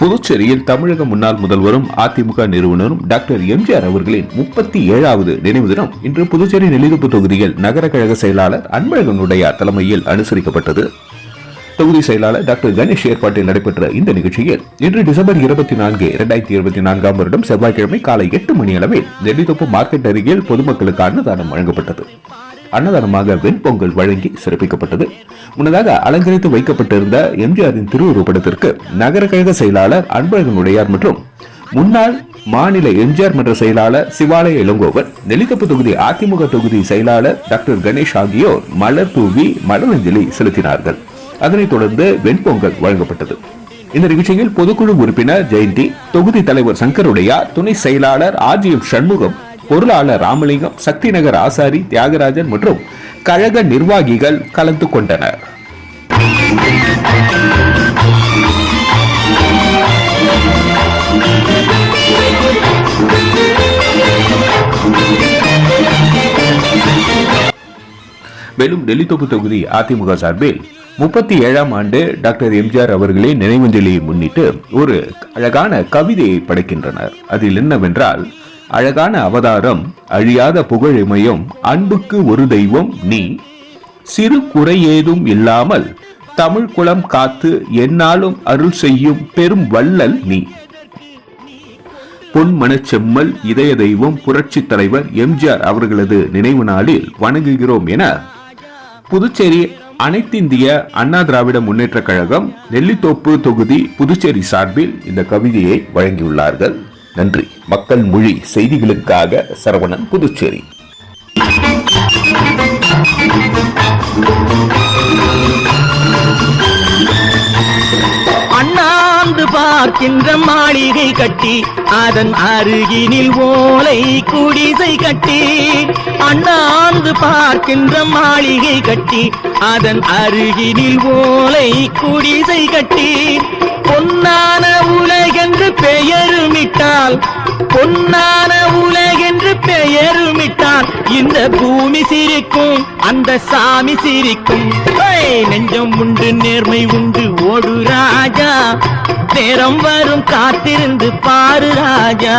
புதுச்சேரியில் தமிழக முன்னாள் முதல்வரும் அதிமுக நிறுவனரும் டாக்டர் எம்ஜிஆர் அவர்களின் முப்பத்தி ஏழாவது நினைவு தினம் இன்று புதுச்சேரி நெல்லிதோப்பு தொகுதியில் நகர கழக செயலாளர் அன்பழகனுடைய தலைமையில் அனுசரிக்கப்பட்டது. தொகுதி செயலாளர் டாக்டர் கணேஷ் ஏற்பாட்டில் நடைபெற்ற இந்த நிகழ்ச்சியில் இன்று டிசம்பர் இருபத்தி நான்கு இரண்டாயிரத்தி இருபத்தி நான்காம் வருடம் செவ்வாய்க்கிழமை காலை எட்டு மணி அளவில் நெல்லிதோப்பு மார்க்கெட் அருகில் பொதுமக்களுக்கு அன்னதானம் வழங்கப்பட்டது. அன்னதானமாக வெண்பொங்கல் வழங்கி சிறப்பிக்கப்பட்டது. முன்னதாக அலங்கரித்து வைக்கப்பட்டிருந்த எம்ஜிஆரின் திருவுருவப்படத்திற்கு நகர கழக செயலாளர் அன்பழகன் உடையார் மற்றும் முன்னாள் மாநில எம்ஜிஆர் மன்ற செயலாளர் சிவாலய இளங்கோவன் நெல்லித்தப்பு தொகுதி அதிமுக தொகுதி செயலாளர் டாக்டர் கணேஷ் ஆகியோர் மலர் தூவி மலரஞ்சலி செலுத்தினார்கள். அதனைத் தொடர்ந்து வெண்பொங்கல் வழங்கப்பட்டது. இந்த நிகழ்ச்சியில் பொதுக்குழு உறுப்பினர் ஜெயந்தி தொகுதி தலைவர் சங்கருடையா துணை செயலாளர் ஆர்ஜிஎம் சண்முகம் பொருளாளர் ராமலிங்கம் சக்தி நகர் ஆசாரி தியாகராஜன் மற்றும் கழக நிர்வாகிகள் கலந்து கொண்டனர். மேலும் டெல்லி தொகுதி தொகுதி அதிமுக சார்பில் முப்பத்தி ஏழாம் ஆண்டு டாக்டர் எம்ஜிஆர் அவர்களே நினைவஞ்சலியை முன்னிட்டு ஒரு அழகான கவிதையை படைக்கின்றனர். அதில் என்னவென்றால் அழகான அவதாரம் அழியாத புகழிமையும் அன்புக்கு ஒரு தெய்வம் நீ. சிறு குறை ஏதும் இல்லாமல் தமிழ் குளம் காத்து என்னாலும் அருள் செய்யும் பெரும் வள்ளல் நீ. பொன்மனச் செம்மல் இதய தெய்வம் புரட்சி தலைவர் எம்ஜிஆர் அவர்களது நினைவு நாளில் வணங்குகிறோம் என புதுச்சேரி அனைத்திந்திய அண்ணா திராவிட முன்னேற்ற கழகம் நெல்லித்தோப்பு தொகுதி புதுச்சேரி சார்பில் இந்த கவிதையை வழங்கியுள்ளார்கள். நன்றி. மக்கள் மொழி செய்திகளுக்காக சரவணன் புதுச்சேரி. அண்ணாந்து பார்க்கின்ற மாளிகை கட்டி அதன் அருகினில் ஓலை குடிசை கட்டி. அண்ணாந்து பார்க்கின்ற மாளிகை கட்டி அதன் அருகினில் ஓலை குடிசை கட்டி. பொன்னான உலக பொன்னான உலகென்று பெயருமிட்டான். இந்த பூமி சிரிக்கும் அந்த சாமி சிரிக்கும். நெஞ்சம் உண்டு நேர்மை உண்டு ஓடு ராஜா. நேரம் வரும் காத்திருந்து பாரு ராஜா.